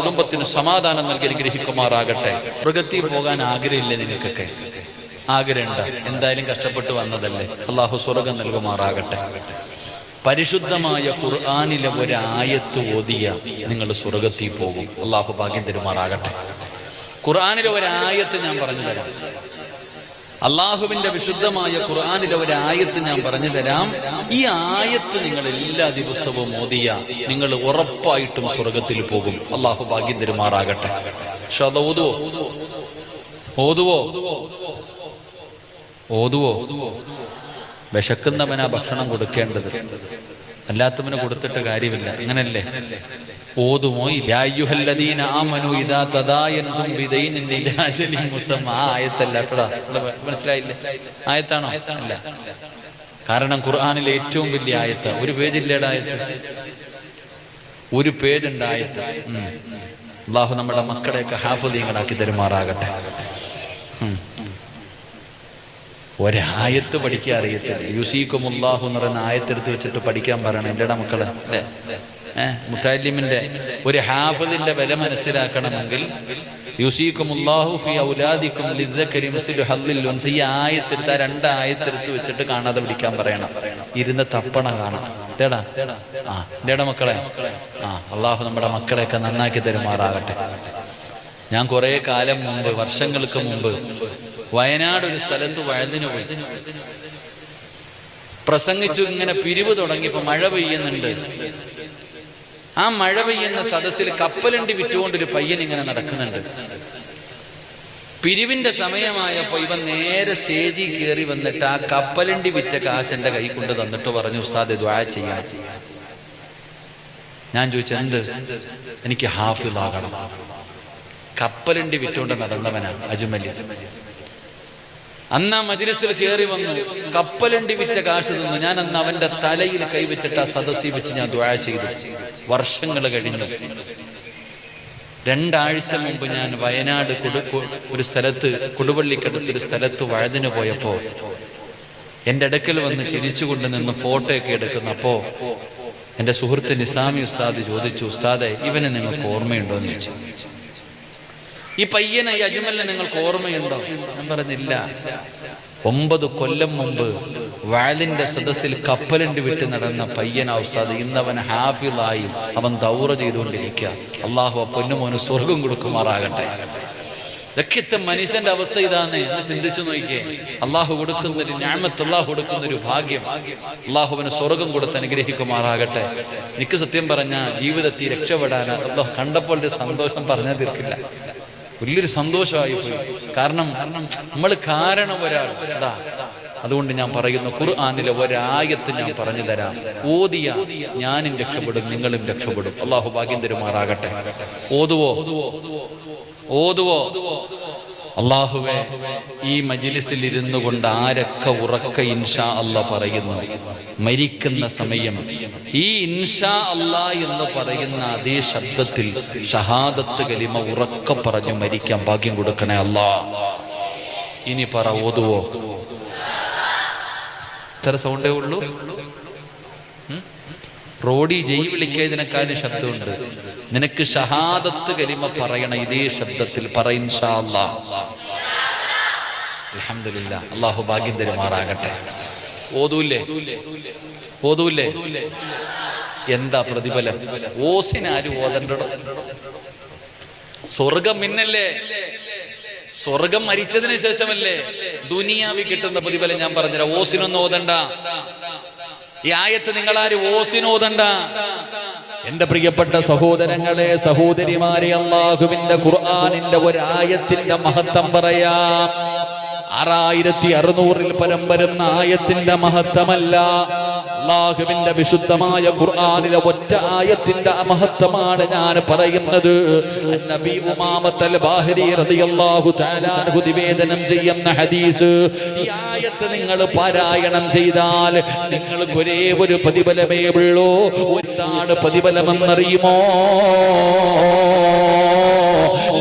കുടുംബത്തിന് സമാധാനം നൽകി അനുഗ്രഹിക്കുമാറാകട്ടെ. മൃഗത്തിൽ പോകാൻ ആഗ്രഹമില്ല നിങ്ങൾക്കൊക്കെ? ആഗ്രഹമുണ്ട്? എന്തായാലും കഷ്ടപ്പെട്ട് വന്നതല്ലേ? അള്ളാഹു സ്വർഗം നൽകുമാറാകട്ടെ. പരിശുദ്ധമായ ഖുർആാനിലെ ഒരായത്ത് ഓതിയ നിങ്ങൾ സ്വർഗത്തിൽ പോകും. അള്ളാഹു ഭാഗ്യം തരുമാറാകട്ടെ. ഖുർആാനിലെ ഒരായത്ത് ഞാൻ പറഞ്ഞു തരാം. അള്ളാഹുവിന്റെ വിശുദ്ധമായ ഖുർആാനിലെ ഒരു ആയത്ത് ഞാൻ പറഞ്ഞു തരാം. ഈ ആയത്ത് നിങ്ങൾ എല്ലാ ദിവസവും ഓതിയ നിങ്ങൾ ഉറപ്പായിട്ടും സ്വർഗത്തിൽ പോകും. അള്ളാഹു ഭാഗ്യം തരുമാറാകട്ടെ. പക്ഷെ അത് ഓതുവോ? ഓതുവോ? ഓതുവോ? വിശക്കുന്നവനാ ഭക്ഷണം കൊടുക്കേണ്ടത്. അല്ലാത്തവന് കൊടുത്തിട്ട് കാര്യമില്ല. അങ്ങനല്ലേ ഇദാ ബിദൈനിൻ ആയത്താണോ? അല്ല കാരണം ഖുർആനിലെ ഏറ്റവും വലിയ ആയത്ത്. ഒരു പേജില്ലേടെ ആയത്ത്? ഒരു പേജുണ്ട് ആയത്ത്. അള്ളാഹു നമ്മുടെ മക്കളെയൊക്കെ ഹാഫുദീങ്ങളാക്കി തരുമാറാകട്ടെ. ഒരായത്ത് പഠിക്കാൻ അറിയത്തില്ല. യുസീക്കും അള്ളാഹു എന്ന് പറയുന്ന ആയത്തെടുത്ത് വെച്ചിട്ട് പഠിക്കാൻ പറയണം. എന്റെ മക്കൾ? അല്ലേ? ഏഹ് മുത്താലിമിന്റെ ഒരു ഹാഫിദിന്റെ വില മനസ്സിലാക്കണമെങ്കിൽ യുസീക്കും അള്ളാഹു ഫി ഔലാദിക്കും ലിദ്ദക്കരി മിസ്ലു ഹദ്ദിൽ ഈ ആയത്തെടുത്ത് ആ രണ്ട് വെച്ചിട്ട് കാണാതെ പഠിക്കാൻ പറയണം. ഇരുന്ന് തപ്പണ കാണണം. ഇതേടാ ആ മക്കളെ? ആ അള്ളാഹു നമ്മുടെ മക്കളെയൊക്കെ നന്നാക്കി തരുമാറാകട്ടെ. ഞാൻ കുറേ കാലം മുമ്പ് വർഷങ്ങൾക്ക് മുമ്പ് വയനാട് ഒരു സ്ഥലത്ത് വഴുതിന് പോയി. പ്രസംഗിച്ചു ഇങ്ങനെ പിരിവ് തുടങ്ങിയപ്പോ മഴ പെയ്യുന്നുണ്ട്. ആ മഴ പെയ്യുന്ന സദസ്സിൽ കപ്പലണ്ടി വിറ്റുകൊണ്ടൊരു പയ്യൻ ഇങ്ങനെ നടക്കുന്നുണ്ട്. പിരിവിന്റെ സമയമായപ്പോ ഇവൻ നേരെ സ്റ്റേജിൽ കയറി വന്നിട്ട് ആ കപ്പലണ്ടി വിറ്റ കാശ് എന്റെ കൈ കൊണ്ട് തന്നിട്ട് പറഞ്ഞു ഉസ്താദ് ദ്വാ ചെയ്യാൻ ഞാൻ ചോദിച്ചു എന്ത്? എനിക്ക് ഹാഫിളാകണം കപ്പലണ്ടി വിറ്റുകൊണ്ട് നടന്നവനാ അജ്മലി. അന്ന് ആ മജിലിസിൽ കയറി വന്നു. കപ്പലണ്ടി വിറ്റ കാശ് തന്നു. ഞാൻ അന്ന് അവന്റെ തലയിൽ കൈവച്ചിട്ട് ആ സദസ്സിൽ വെച്ച് ഞാൻ ദ്വാഴ ചെയ്തു. വർഷങ്ങൾ കഴിഞ്ഞു. രണ്ടാഴ്ച മുമ്പ് ഞാൻ വയനാട് ഒരു സ്ഥലത്ത് കൊടുവള്ളിക്കടുത്തൊരു സ്ഥലത്ത് വഴുതിന് പോയപ്പോ എന്റെ അടുക്കൽ വന്ന് ചിരിച്ചുകൊണ്ട് നിന്ന് ഫോട്ടോ ഒക്കെ എടുക്കുന്നപ്പോ എന്റെ സുഹൃത്ത് നിസാമി ഉസ്താദ് ചോദിച്ചു ഉസ്താദെ ഇവനെ നിങ്ങൾക്ക് ഓർമ്മയുണ്ടോ എന്ന് ചോദിച്ചു. ഈ പയ്യനെ ഈ അജ്മലിനെ നിങ്ങൾക്ക് ഓർമ്മയുണ്ടോ? ഞാൻ പറഞ്ഞില്ല. ഒമ്പത് കൊല്ലം മുമ്പ് വാലിന്റെ സദസ്സിൽ കപ്പലണ്ടി വിട്ട് നടന്ന പയ്യൻ ഉസ്താദ്. ഇന്നവൻ ഹാഫിളായി അവൻ ദൗറ ചെയ്തുകൊണ്ടിരിക്കുക. അള്ളാഹു ആ പൊന്നുമോന് സ്വർഗം കൊടുക്കുമാറാകട്ടെ. ഇതൊക്കെ മനുഷ്യന്റെ അവസ്ഥ ഇതാണ് എന്ന് ചിന്തിച്ചു നോക്കിയേ. അള്ളാഹു കൊടുക്കുന്ന ഒരു ഞാമത്ത് അള്ളാഹു കൊടുക്കുന്ന ഒരു ഭാഗ്യം അള്ളാഹുവിന് സ്വർഗം കൊടുത്ത് അനുഗ്രഹിക്കുമാറാകട്ടെ. എനിക്ക് സത്യം പറഞ്ഞ ജീവിതത്തിൽ രക്ഷപ്പെടാൻ അള്ളാഹു കണ്ടപ്പോൾ ഒരു സന്തോഷം പറഞ്ഞാൽ തീർക്കില്ല. വലിയൊരു സന്തോഷമായി പോയി. കാരണം നമ്മൾ കാരണം ഒരാൾ. അതാ അതുകൊണ്ട് ഞാൻ പറയുന്നു ഖുർആാനിലെ ഒരായത്ത് ഞാൻ പറഞ്ഞു തരാം. ഓതിയ ഞാനും രക്ഷപ്പെടും നിങ്ങളും രക്ഷപ്പെടും. അള്ളാഹു ഭാഗ്യം തരുമാറാകട്ടെ. ഓതുവോ? ഓതുവോ? അള്ളാഹുവെ ഈ മജിലിസിൽ ഇരുന്നു കൊണ്ട് ആരൊക്കെ ഉറക്ക ഇൻഷാ അല്ല പറയുന്നു? മരിക്കുന്ന സമയം. ഈ ഇൻഷാ അല്ല എന്ന് പറയുന്ന അതേ ശബ്ദത്തിൽ ഷഹാദത്ത് കലിമ ഉറക്ക പറഞ്ഞു മരിക്കാൻ ഭാഗ്യം കൊടുക്കണേ അല്ലാ. ഇനി പറ ഓതുവോ? ഇത്ര സൗണ്ടേ ഉള്ളൂ? റോഡി ജയ് വിളിക്കാതിനേക്കാളും ശബ്ദമുണ്ട്. നിനക്ക് ഷഹാദത്ത് കരിമ പറയണ ഇതേ ശബ്ദത്തിൽ പറ ഇൻഷാ അല്ലാ അൽഹംദുലില്ലാ. അള്ളാഹു ഭാഗ്യം തരുമാറാകട്ടെ. ഓതൂല്ലേ? ഓതൂല്ലേ? എന്താ പ്രതിഫലം? ഓസിനാരും ഓതണ്ടോ സ്വർഗം മിന്നല്ലേ സ്വർഗം മരിച്ചതിന് ശേഷമല്ലേ? ദുനിയാവി കിട്ടുന്ന പ്രതിഫലം ഞാൻ പറഞ്ഞുതരാം. ഓസിനൊന്നും ഓതണ്ട. ഈ ആയത്ത് നിങ്ങളാരും ഓസിനോദണ്ട എന്റെ പ്രിയപ്പെട്ട സഹോദരങ്ങളെ സഹോദരിമാരെ അള്ളാഹുവിന്റെ ഖുർആാനിന്റെ ഒരായത്തിന്റെ മഹത്വം പറയാം. ആറായിരത്തി അറുന്നൂറിൽ പരം വരുന്ന ആയത്തിന്റെ മഹത്വമല്ല. അള്ളാഹുവിന്റെ വിശുദ്ധമായ ഖുർആാനിലെ ഒറ്റ ആയത്തിന്റെ മഹത്വമാണ് ഞാൻ പറയുന്നത്. നബി ഉമാമത്തൽ ബാഹരി റളിയല്ലാഹു തആല അൻഹു നിവേദനം ചെയ്യുന്ന ഹദീസ് ഈ ആയത്ത് നിങ്ങൾ പാരായണം ചെയ്താൽ നിങ്ങൾക്ക് ഒരേ ഒരു പ്രതിഫലമേ ഉള്ളൂ. എന്താണ് പ്രതിഫലമെന്നറിയുമോ?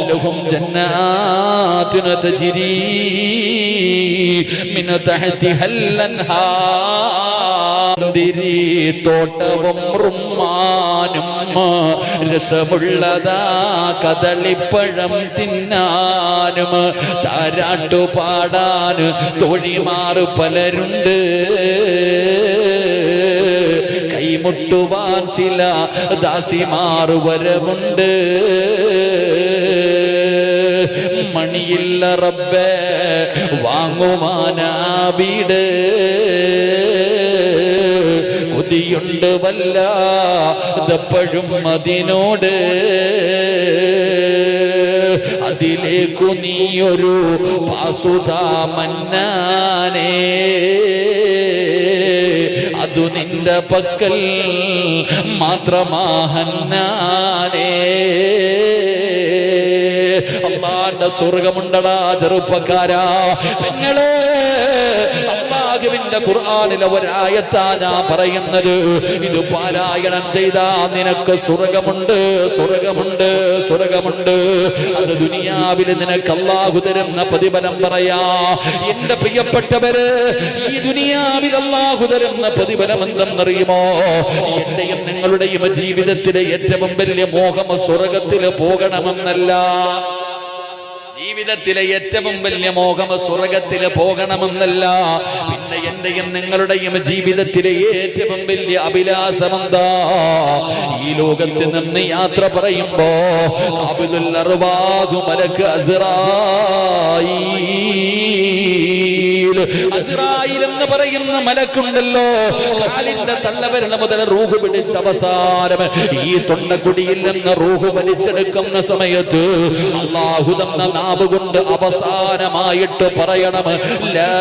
ലഹും جنات تجري തഹതി ഹല്ലൻഹാ ിരി തോട്ടവും റുമാനും രസമുള്ളതാ. കദളിപ്പഴം തിന്നാനും താരാട്ടു പാടാൻ തൊഴിമാറ് പലരുണ്ട്. കൈമുട്ടുവാൻ ചില ദാസിമാർ വരവുണ്ട്. മണിയില്ല റബ്ബേ വാങ്ങുവാനാ വീട്. വല്ല വല്ലപ്പോഴും അതിനോട് അതിലേക്കു നീയൊരു പാസുതാ മന്നാനേ അതു നിന്റെ പക്കൽ മാത്രമാഹന്നാനേ. അള്ളാന്റെ സ്വർഗമുണ്ടടാ ചെറുപ്പക്കാരാ. പെങ്ങളെ അള്ളാഹുവിന്റെ ഖുർആാനിലെ ഒരായത്താ ഞാൻ പറയുന്നത്. ഇത് പാരായണം ചെയ്താ നിനക്ക് സ്വർഗമുണ്ട് സ്വർഗമുണ്ട് സ്വർഗമുണ്ട്. അത് ദുനിയാവിൽ നിനക്ക് അള്ളാഹു തരുന്ന പ്രതിഫലം പറയാ. എന്റെ പ്രിയപ്പെട്ടവര് ഈ ദുനിയാവിൽ അള്ളാഹു തരുന്ന പ്രതിഫലം എന്തെന്നറിയുമോ? എന്റെയും നിങ്ങളുടെയും ജീവിതത്തിലെ ഏറ്റവും വലിയ മോഹം സ്വർഗത്തിൽ പോകണമെന്നല്ല. ജീവിതത്തിലെ ഏറ്റവും വലിയ മോഹം സ്വർഗത്തിൽ പോകണമെന്നല്ല. പിന്നെ എന്റെയും നിങ്ങളുടെയും ജീവിതത്തിലെ ഏറ്റവും വലിയ അഭിലാഷം എന്താ ഈ ലോകത്ത് നിന്ന് യാത്ര പറയുമ്പോ അബുദുൽ അർവാഹു മലക്ക് അസ്റായീൽ അസ്റായിൽ എന്ന് പറയുന്ന മലക്കുണ്ടല്ലോ. കാലിന്റെ തള്ളവരണ മുതൽ റൂഹ് പിടിച്ച അവസാനം ഈ തൊണ്ടക്കുടിയിൽ നിന്ന് റൂഹ് വലിച്ചെടുക്കുന്ന സമയത്ത് അള്ളാഹു തന്ന നാവ് കൊണ്ട് അവസാനമായിട്ട് പറയണം ലാ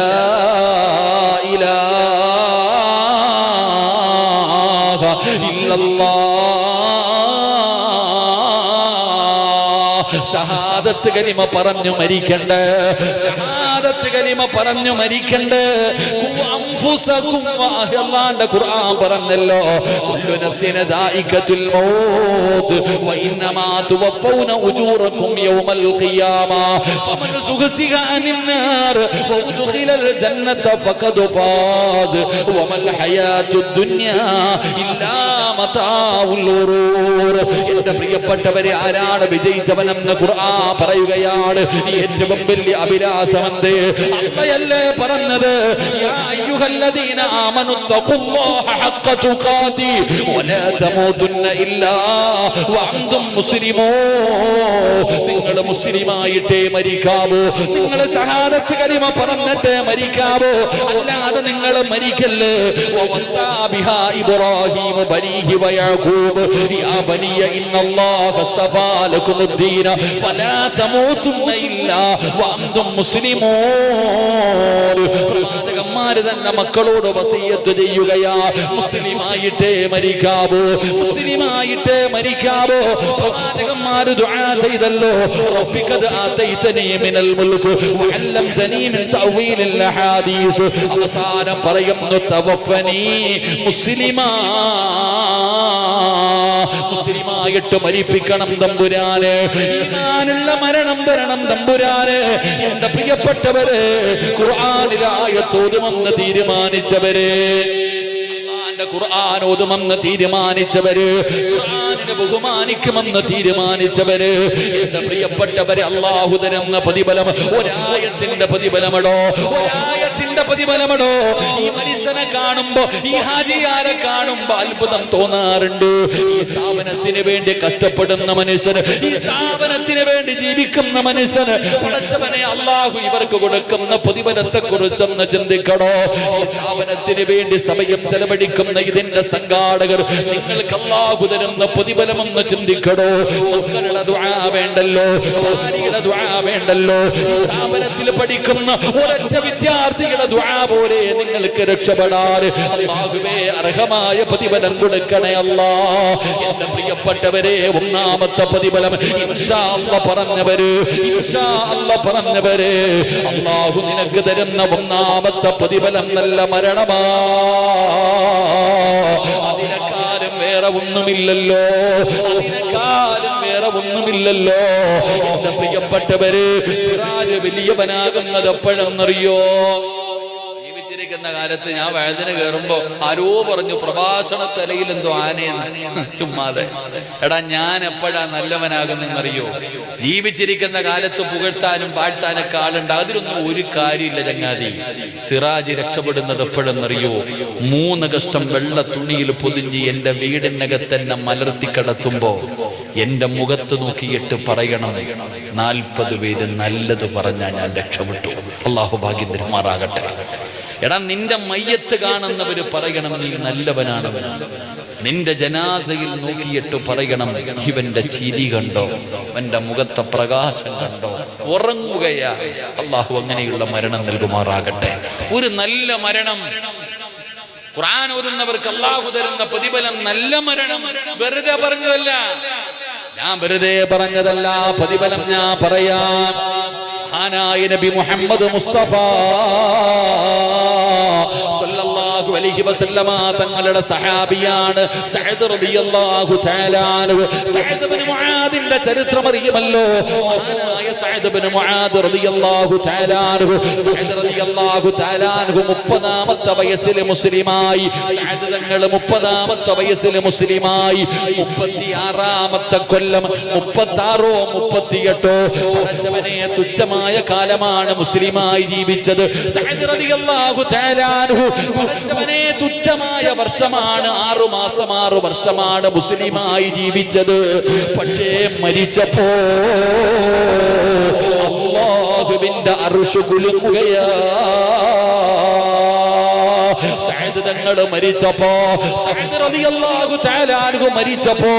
ഇലാഹ ഇല്ലല്ലാഹ് ഷഹാദത്ത് കലിമ പറഞ്ഞു മരിക്കണ്ട്. ഷഹാദത്ത് കലിമ പറഞ്ഞു മരിക്കണ്ട. അൻഫുസകും അല്ലാഹുവിന്റെ ഖുർആൻ പറഞ്ഞല്ലോ. കുല്ലു നഫ്സിന ദായികത്തുൽ മൗത്ത് വഇന്നമാ തുവഫൗന ഉജൂറകും യൗമൽ ഖിയാമ. ഫമൻ സുഖസിഹ അനിൻ നാർ വഉദ്ഖിലൽ ജന്നത ഫഖദ് ഫാസ്. വമൽ ഹയാത്തുദ് ദുനിയ ഇല്ലാ മതാഉൽ ഉറൂർ എന്റെ പ്രിയപ്പെട്ടവരെ ആരാണ് വിജയിച്ചവനെന്ന് ഖുർആൻ പറയുകയാണ്. ഏറ്റവും വലിയ അഭിലാഷമെന്ത്? അമ്മയല്ലേ പറഞ്ഞത്? യാ അയ്യുഹല്ലദീന ആമനു തഖുല്ലാഹ ഹഖ തുഖാതി വലാ തമൂതുന്ന ഇല്ലാ വഅൻതും മുസ്ലിമോ. നിങ്ങൾ മുസ്ലിമായിട്ടേ മരിക്കാവൂ. നിങ്ങൾ ഷഹാദത്ത് കലിമ പറഞ്ഞിട്ടേ മരിക്കാവൂ. അല്ലാതെ നിങ്ങൾ മരിക്കല്ലേ? ഇബ്രാഹിം ബനീഹി വയഅഖൂബ് യാ ബനിയ ഇന്നല്ലാഹ സഫാ الدين ഫലാ تموتن ഇല്ലാ വഅൻതും മുസ്ലിമൂൻ. പ്രവാചകന്മാര് തന്നെ മക്കളോട് വസീയത്ത് ചെയ്യുകയാ. മുസ്ലിമായിട്ടേ മരിക്കാവോ. മുസ്ലിമായിട്ടേ മരിക്കാവോ. പ്രവാചകന്മാര് ദുആ ചെയ്തല്ലോ. റബ്ബികദ ആതൈതനി മിനൽ മുൽക്ക് വഅല്ലംതനി മിൻ തഅവീലിൽ അഹാദീസ്. അവസാനം പറയുന്നു തവഫനി മുസ്ലിമാ. മുസ്ലിമായിട്ട് മരിപ്പിക്കണം തമ്പുരാന്. ഞാനുള്ള മരണം തരണം തമ്പുരാന്. എന്റെ പ്രിയപ്പെട്ടവര് ഖുർആാനിലായത്തോതുമെന്ന് തീരുമാനിച്ചവര്. ഖുർആൻ ഓതുമെന്ന് തീരുമാനിച്ചവര്. ഖുർആനിനെ ബഹുമാനിക്കുമെന്ന് തീരുമാനിച്ചവര്. എന്റെ പ്രിയപ്പെട്ടവരെ അള്ളാഹു തരുന്ന പ്രതിഫലം ഒരായത്തിന്റെ പ്രതിഫലമടോ? ഒരായത്തിന്റെ പ്രതിഫലമടോ. ഈ മനുഷ്യനെ കാണുമ്പോ ഈ ഹാജിയാരെ കാണുമ്പോ അത്ഭുതം തോന്നാറുണ്ട്. ഈ സ്ഥാപനത്തിന് വേണ്ടി കഷ്ടപ്പെടുന്ന മനുഷ്യന് ഈ സ്ഥാപനത്തിന് വേണ്ടി ജീവിക്കുന്ന മനുഷ്യന് പടച്ചവനെ അള്ളാഹു ഇവർക്ക് കൊടുക്കുന്ന പ്രതിഫലത്തെ കുറിച്ചൊന്ന് ചിന്തിക്കണോ ഈ സ്ഥാപനത്തിന് വേണ്ടി സമയം ചെലവഴിക്കുന്ന ഇതിന്റെ സംഘാടകർ നിങ്ങൾക്ക് അള്ളാഹു തരുന്ന പ്രതിഫലമെന്ന് ചിന്തിക്കണോ വേണ്ടല്ലോ വേണ്ടല്ലോ. സ്ഥാപനത്തിൽ പഠിക്കുന്ന ഒരൊറ്റ വിദ്യാർത്ഥിയുടെ ദുആ പോലെ നിങ്ങൾക്ക് രക്ഷപ്പെടാൻ അല്ലാഹുവേ അർഹമായ പ്രതിഫലം കൊടുക്കണേ അല്ലാ. എന്റെ പ്രിയപ്പെട്ടവരെ ഒന്നാമത്തെ പ്രതിഫലം ഇൻഷാ അല്ല പറഞ്ഞവര് ഇൻഷാ അല്ല പറഞ്ഞവര്. അള്ളാഹു നിനക്ക് തരുന്ന ഒന്നാമത്തെ പ്രതിഫലം നല്ല മരണമാ. അതിനെക്കാരും വേറെ ഒന്നുമില്ലല്ലോ. അതിനെക്കാരും വേറെ ഒന്നുമില്ലല്ലോ. എന്റെ പ്രിയപ്പെട്ടവര് സിറാജ് വലിയവനാകുന്നത് എപ്പോഴെന്നറിയോ ജീവിച്ചിരിക്കുന്ന കാലത്ത് ഞാൻ വഴുതിന് കയറുമ്പോ ആരോ പറഞ്ഞു പ്രഭാഷണ തലയിൽ എന്തോ ആനയെന്ന്. ചുമ്മാതെ. എടാ ഞാൻ എപ്പോഴാ നല്ലവനാകുന്നെന്നറിയോ? ജീവിച്ചിരിക്കുന്ന കാലത്ത് പുകഴ്ത്താനും പാഴ്ത്താനൊക്കെ ആളുണ്ട്. അതിലൊന്നും ഒരു കാര്യമില്ല ചങ്ങാതി. സിറാജ് രക്ഷപ്പെടുന്നത് എപ്പോഴെന്നറിയോ? മൂന്ന് കഷ്ടം വെള്ള തുണിയിൽ പൊതിഞ്ഞ് എന്റെ വീടിനകത്തെന്നെ മലർത്തി കിടത്തുമ്പോ എന്റെ മുഖത്ത് നോക്കിയിട്ട് പറയണം നാൽപ്പത് പേര് നല്ലത് പറഞ്ഞാൽ ഞാൻ രക്ഷപ്പെട്ടു. അള്ളാഹു ഭാഗ്യം തരുമാറാകട്ടെ എടാ നിന്റെ മയ്യത്ത് കാണുന്നവർ പറയണം നീ നല്ലവനാണ്. നിന്റെ ജനാസയിൽ നോക്കിയിട്ട് പറയണം ഇവന്റെ ചിരി കണ്ടോ അവന്റെ മുഖത്തെ പ്രകാശം കണ്ടോ. ഉറങ്ങുകയാ. അള്ളാഹു അങ്ങനെയുള്ള മരണം നൽകുമാറാകട്ടെ. ഒരു നല്ല മരണം. ഖുർആൻ ഓതുന്നവർക്ക് അള്ളാഹു തരുന്ന പ്രതിഫലം നല്ല മരണം. വെറുതെ പറഞ്ഞതല്ല. ഞാൻ വെറുതെ പറഞ്ഞതല്ല പ്രതിഫലം ഞാൻ പറയാം. മഹാനായ നബി മുഹമ്മദ് മുസ്തഫ സല്ലല്ലാഹു അലൈഹി വസല്ലമ തങ്ങളുടെ സഹാബിയാണ്. സഅദ് റളിയല്ലാഹു തആല സഅദ് ഇബ്നു മുആദിന്റെ ചരിത്രം അറിയുമല്ലോ. മഹാനായ സഅദ് ഇബ്നു മുആദ് റളിയല്ലാഹു തആല സഅദ് റളിയല്ലാഹു തആല അൻഹു 30ാമത്തെ വയസ്സിൽ മുസ്ലിമായി. സഅദ് തങ്ങൾ 30ാമത്തെ വയസ്സിൽ മുസ്ലിമായി. 36ാമത്തെ കൊല്ലം 36ഓ 38ഓ പടച്ചവനെ തുച്ഛമായ കാലമാണ് മുസ്ലിമായി ജീവിച്ചത്. സഅദ് റളിയല്ലാഹു തആല അൻഹു പടച്ചവനെ തുച്ഛമായ വർഷമാണ് ആറു മാസം ആറു വർഷമാണ് മുസ്ലിമായി ജീവിച്ചത്. പക്ഷേ മരിച്ചപ്പോ അള്ളാഹുവിന്റെ അറുഷു കുലുങ്ങുകയാ. സഅദ് തങ്ങൾ മരിച്ചപ്പോ മരിച്ചപ്പോ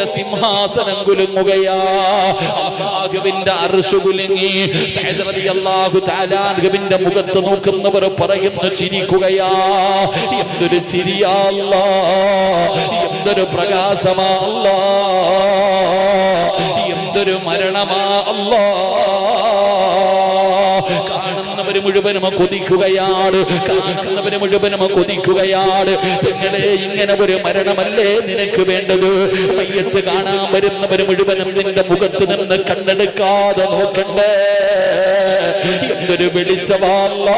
അല്ലാഹുവിന്റെ സിംഹാസനം കുലുങ്ങുകയാ. അള്ളാഹുവിന്റെ അർഷു കുലുങ്ങി. അള്ളാഹു അൻഹുവിന്റെ മുഖത്ത് നോക്കുന്നവർ പറയുന്നു ചിരിക്കുകയാ. എന്തൊരു ചിരിയാ എന്തൊരു പ്രകാശമാ എന്തൊരു മരണമാ അല്ലാ. കാണുന്നവര് മുഴുവനും കൊതിക്കുകയാണ്. കാണുന്നവര് മുഴുവനും കൊതിക്കുകയാണ്. നിങ്ങളെ ഇങ്ങനെ ഒരു മരണമല്ലേ നിനക്ക് വേണ്ടത്? മയ്യത്ത് കാണാൻ വരുന്നവര് മുഴുവനും നിന്റെ മുഖത്ത് നിന്ന് കണ്ണെടുക്കാതെ നോക്കണ്ടേ. എന്തൊരു വെളിച്ചവാല്ല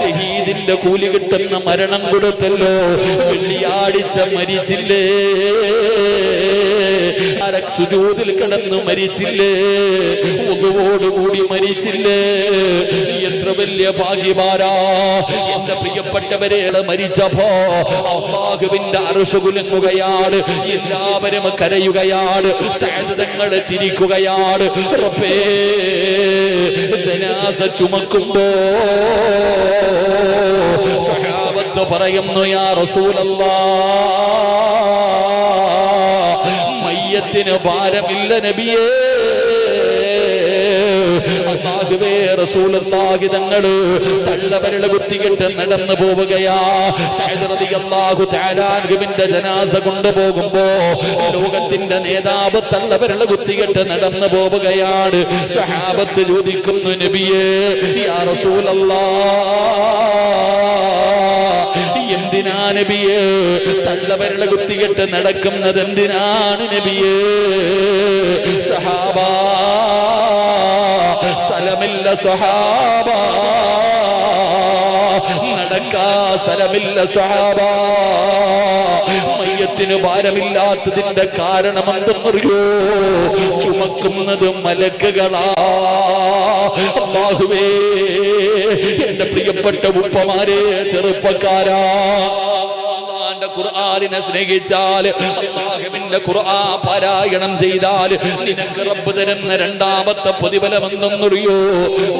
ഷഹീദിന്റെ കൂലി കിട്ടുന്ന മരണം കൊടുത്തല്ലോ. വെള്ളിയാഴ്ച മരിച്ചില്ലേ. അരക്ഷുജൂതിൽ കിടന്ന് മരിച്ചില്ലേ? ഒന്നുവോടുകൂടി മരിച്ചില്ലേ? എത്ര വലിയ ഭാഗ്യമാരാ എന്റെ പ്രിയപ്പെട്ടവരെ മരിച്ചപ്പോ അള്ളാഹുവിന്റെ അറുഷ കുലുങ്ങുകയാണ് എല്ലാവരും കരയുകയാണ് സാധനങ്ങൾ ചിരിക്കുകയാണ്. ജനാസ ചുമക്കുമ്പോ സഹാബത്ത് പറയുന്നു യാ റസൂലല്ലാ മയ്യത്തിന് ഭാരമില്ല നബിയേ. തങ്ങൾ തള്ളവരള കുത്തികെട്ട് നടന്നു പോവുകയാ. അൻഹുവിന്റെ ജനാസ കൊണ്ടുപോകുമ്പോ ലോകത്തിന്റെ നേതാവ് തള്ളവരള കുത്തികെട്ട് നടന്നു പോവുകയാണ്. സഹാബത്ത് ചോദിക്കുന്നു നബിയേ യാ റസൂലല്ലാഹ് എന്തിനാ നബിയേ? തള്ളവരള കുത്തികെട്ട് നടക്കുന്നത് എന്തിനാണ് നബിയേ? സഹാബ സ്ഥലമില്ല സഹാബ നടക്കാ സ്ഥലമില്ല സ്വഹാബ. മയ്യത്തിന് ഭാരമില്ലാത്തതിന്റെ കാരണം എന്തെന്നറിയോ ചുമക്കുന്നത് മലക്കുകളാ. അള്ളാഹുവേ എന്റെ പ്രിയപ്പെട്ട ഉപ്പമാരെ ചെറുപ്പക്കാരാ. ഖുർആാനിനെ സ്നേഹിച്ചാൽ അള്ളാഹുവിന്റെ ഖുർആൻ പാരായണം ചെയ്താൽ നിനക്ക് റബ്ബ് തരുന്ന രണ്ടാമത്തെ പ്രതിഫലം എന്തെന്നറിയോ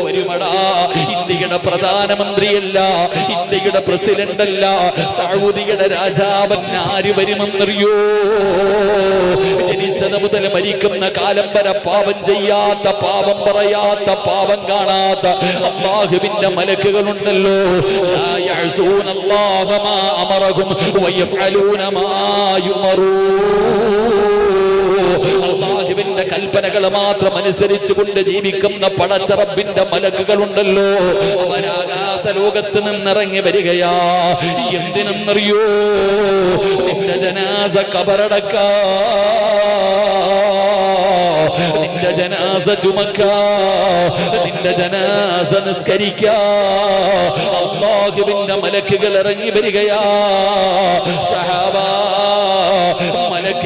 ഒരുമടാ ഇന്ത്യയുടെ പ്രധാനമന്ത്രിയല്ല ഇന്ത്യയുടെ പ്രസിഡന്റ് അല്ല സൗദിയുടെ രാജാവൻ ആര് വരുമെന്നറിയോ? ജനിച്ചത് മുതൽ മരിക്കുന്ന കാലം വരെ പാപം ചെയ്യാത്ത പാപം പറയാത്ത പാപം കാണാത്ത അള്ളാഹുവിന്റെ മലക്കുകളുണ്ടല്ലോ. അമറകും യഅസൂന അള്ളാഹുവിന്റെ കൽപ്പനകൾ മാത്രം അനുസരിച്ചുകൊണ്ട് ജീവിക്കുന്ന പടച്ചറബിന്റെ മലക്കുകളുണ്ടല്ലോ. അവരാകാശ ലോകത്ത് നിന്നിറങ്ങി വരികയാ. എന്തിനെന്നറിയോ? നിന്റെ ജനാസ കബറടക്ക. നിന്റെ ജനാസ ചുമക്ക. നിന്റെ ജനാസ നിസ്കരിക്ക. അള്ളാഹുവിന്റെ മലക്കുകൾ ഇറങ്ങി വരികയാ. സഹാബാ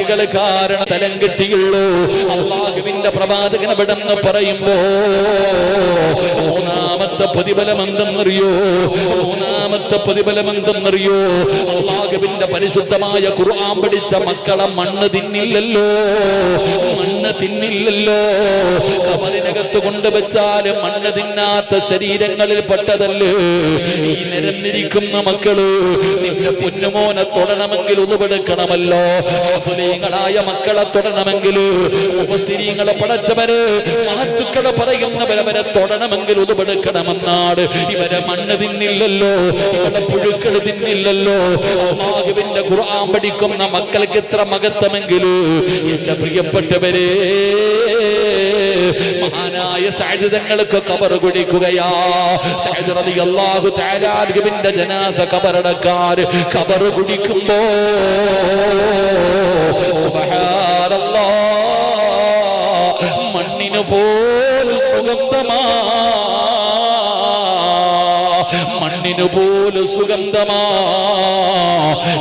മലക്കുകൾ കാരണം തലം കിട്ടിയുള്ളൂ. അള്ളാഹുവിന്റെ പ്രവാചകൻ വിടന്ന് പറയുമ്പോ മൂന്നാമത്തെ പ്രതിഫലം എന്തെന്നറിയോ മൂന്നാമത്തെ പ്രതിഫലം എന്തെന്നറിയോ അള്ളാഹുവിന്റെ പരിശുദ്ധമായ ഖുർആൻ പഠിച്ച മക്കളെ മണ്ണ് തിന്നില്ലല്ലോ. മണ്ണ് തിന്നില്ലല്ലോ. കബറിനകത്ത് കൊണ്ടുവച്ചാൽ മണ്ണ് തിന്നാത്ത ശരീരങ്ങളിൽ പെട്ടതല്ലേ? ഈ നിരന്നിരിക്കുന്ന മക്കൾ നിന്റെ പൊന്നുമോനെ തൊടണമെങ്കിൽ ഉതുപെടുക്കണമല്ലോ ആഫലീങ്ങളായ മക്കളെ തൊടണമെങ്കിൽ ഉപസ്ഥിരീങ്ങളെ പടച്ചവര് മാറ്റുക്കളെ പറയുന്നവരവരെ തൊടണമെങ്കിൽ ഉതുപെടുക്കണമെന്നാണ് ഇവരെ മണ്ണ് തിന്നില്ലല്ലോ. ഇവരുടെ പുഴുക്കൾ തിന്നില്ലല്ലോ. അള്ളാഹുവിന്റെ ഖുർആൻ പഠിക്കുന്ന മക്കൾക്ക് എത്ര മഹത്വമെങ്കിലും? എന്റെ പ്രിയപ്പെട്ടവരെ മഹാനായ സാഹചര്യങ്ങൾക്ക് കബർ കുടിക്കുകയാ. റളിയല്ലാഹു തആല ജനാസ കബറടക്കാർ കബർ കുടിക്കുമ്പോ മണ്ണിന് പോലും സുഗന്ധമാ. മണ്ണിനു പോലും സുഗന്ധമാ.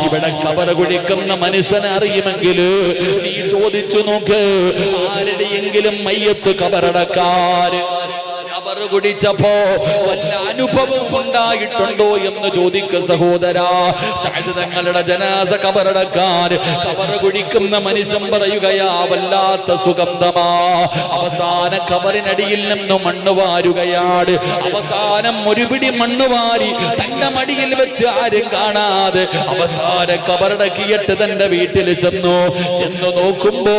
ഇവിടെ കബറ കുഴിക്കുന്ന മനുഷ്യനെ അറിയുമെങ്കിൽ നീ ചോദിച്ചു നോക്ക് ആരുടെയെങ്കിലും മയ്യത്ത് കബറടക്കാര് കബറ് കുടിച്ചപ്പോ വല്ല അനുഭവം ഉണ്ടായിട്ടുണ്ടോ എന്ന് ചോദിക്ക സഹോദരാ. സഹജ തങ്ങളുടെ ജനാസ കബറടക്കാൻ കബർ കുടിക്കുന്ന മനുഷ്യൻ പറയുകയാ വല്ലാത്ത സുഗന്ധമാ. അവസാന കബറിനടിയിൽ നിന്ന് മണ്ണ് വാരുകയാണ്. അവസാനം ഒരു പിടി മണ്ണ് വാരി തന്റെ മടിയിൽ വെച്ച് ആരും കാണാതെ അവസാന കബറടക്കിയിട്ട് തന്റെ വീട്ടിൽ ചെന്നു. ചെന്നു നോക്കുമ്പോ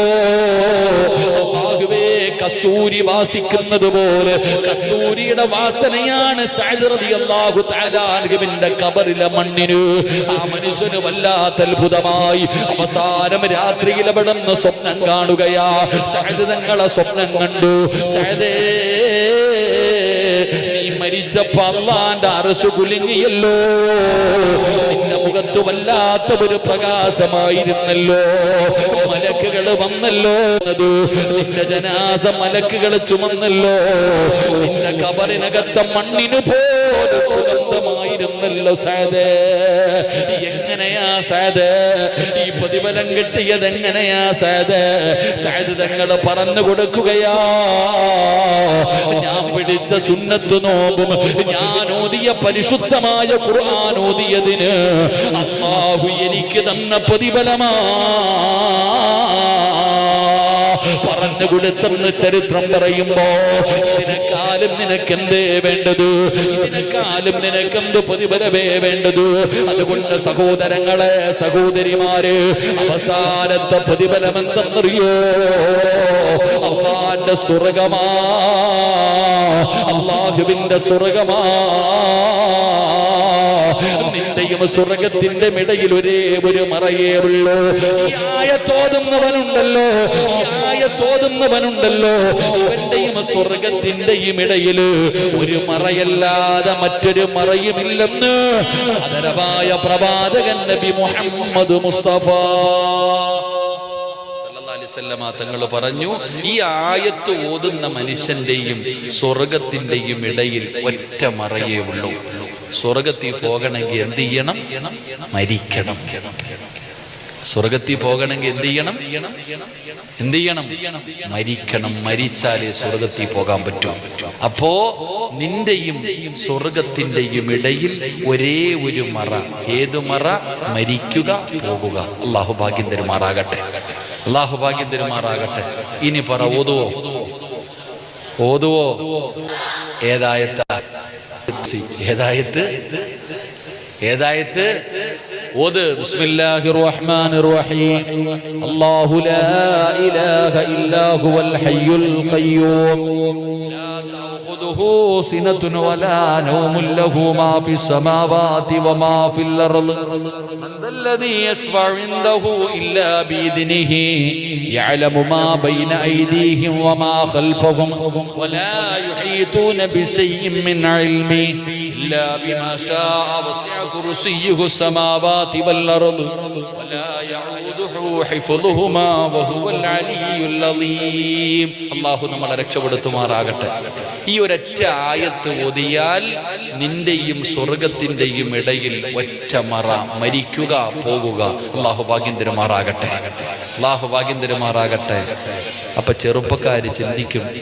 അല്ലാഹുവേ കസ്തൂരി വാസിക്കുന്നത് പോലെ കസ്തൂരിയുടെ വാസനയാണ് അൻഹുവിന്റെ കബറിലെ മണ്ണിന്. ആ മനുഷ്യന് വല്ലാത്ത അത്ഭുതമായി അവസാനം രാത്രിയിൽ അവിടെ സ്വപ്നം കാണുകയാ. സഅദ് തങ്ങളെ സ്വപ്നം കണ്ടു. സഅദേ നീ മരിച്ചപ്പോ അള്ളാന്റെ അറസ് കുലുങ്ങിയല്ലോ. നിന്റെ മുഖത്ത് വല്ലാത്ത ഒരു പ്രകാശമായിരുന്നല്ലോ. മലക്കുകൾ വന്നല്ലോ നിന്റെ ജനാസ മലക്കുകൾ ചുമന്നല്ലോ. നിന്റെ കബറിനകത്ത മണ്ണിന് പോലെ സുഗന്ധമായിരുന്നല്ലോ സാദേ. എങ്ങനെയാ സാദേ? ഈ പ്രതിഫലം കിട്ടിയത് എങ്ങനെയാ സാദേ? സാദ് തങ്ങൾ പറഞ്ഞു കൊടുക്കുകയാ. പിടിച്ച സുന്നത്ത് നോമ്പും ഞാൻ ഓതിയ പരിശുദ്ധമായ ഖുർആൻ ഓതിയതിന് അള്ളാഹു എനിക്ക് തന്ന പ്രതിഫലമാ. പറഞ്ഞു കൊടുത്തെന്ന് ചരിത്രം പറയുമ്പോ ഇതിനെക്കാളും നിനക്കെന്തേ വേണ്ടത്? ഇതിനെക്കാളും നിനക്കെന്ത് പ്രതിഫലമേ വേണ്ടത്? അതുകൊണ്ട് സഹോദരങ്ങളെ സഹോദരിമാര് അവസാനത്തെ പ്രതിഫലം എന്തെന്നറിയോ അള്ളാന്റെ സ്വർഗമാ അള്ളാഹുവിന്റെ സ്വർഗമാ. നിന്റെയും സ്വർഗത്തിന്റെ ഇടയിൽ ഒരേ ഒരു മറയേ ഉള്ളൂ. ഈ ആയത്തോതുന്നവനുണ്ടല്ലോ തോതുന്നവനുണ്ടല്ലോ ഇവന്റെയും സ്വർഗത്തിന്റെയും ഇടയിൽ ഒരു മറയല്ലാതെ മറ്റൊരു മറയുമില്ലെന്ന് അതരമായ പ്രവാചകൻ നബി മുഹമ്മദ് മുസ്തഫ. വസല്ലമ തങ്ങൾ പറഞ്ഞു ഈ ആയത്ത് ഓതുന്ന മനുഷ്യന്റെയും സ്വർഗത്തിന്റെയും ഇടയിൽ ഒറ്റ മറയേ ഉള്ളൂ. സ്വർഗത്തിൽ പോകണമെങ്കിൽ എന്ത് ചെയ്യണം? മരിക്കണം. സ്വർഗത്തിൽ പോകണമെങ്കിൽ എന്ത് ചെയ്യണം? എന്ത് ചെയ്യണം? മരിക്കണം. മരിച്ചാലേ സ്വർഗത്തിൽ പോകാൻ പറ്റൂ. അപ്പോ നിന്റെയും സ്വർഗത്തിന്റെയും ഇടയിൽ ഒരേ ഒരു മറ. ഏതു മറ? മരിക്കുക പോകുക. അള്ളാഹു ഭാഗ്യം തരുമാറാകട്ടെ. അള്ളാഹു ഭാഗ്യം തരുമാറാകട്ടെ ഇനി പറ ഓതുവോ? ഓതുവോ? ഏതായത്ത? ഏതായത്ത്? ഏതായത്ത്? ഓത്. ബിസ്മില്ലാഹിർ റഹ്മാനിർ റഹീം അല്ലാഹു ലാ ഇലാഹ ഇല്ലാ ഹുവൽ ഹയ്യുൽ ഖയ്യൂം. ലാ തഅഖുദുഹു സിനത്തുൻ വലാ നൗമുൻ ലഹു മാ ഫിസ് സമാവാതി വമാ ഫിൽ അർള് من ذا الذي يشفع عنده إلا بإذنه يعلم ما بين أيديهم وما خلفهم ولا يحيطون بشيء من علمه إلا بما شاء وسع كرسيه السماوات والأرض ولا يعوده ഹിഫ്ളുഹുമാ വഹുവൽ അലിയുൽ അലീം. അള്ളാഹു നമ്മളെ രക്ഷപ്പെടുത്തുമാറാകട്ടെ ഈ ഒരൊറ്റ ആയത്ത് ഓതിയാൽ നിന്റെയും സ്വർഗത്തിന്റെയും ഇടയിൽ ഒറ്റ മറ. മരിക്കുക പോകുക. അള്ളാഹു ഭാഗ്യം അള്ളാഹു ഭാഗ്യം അപ്പൊ ചെറുപ്പക്കാര് ചിന്തിക്കും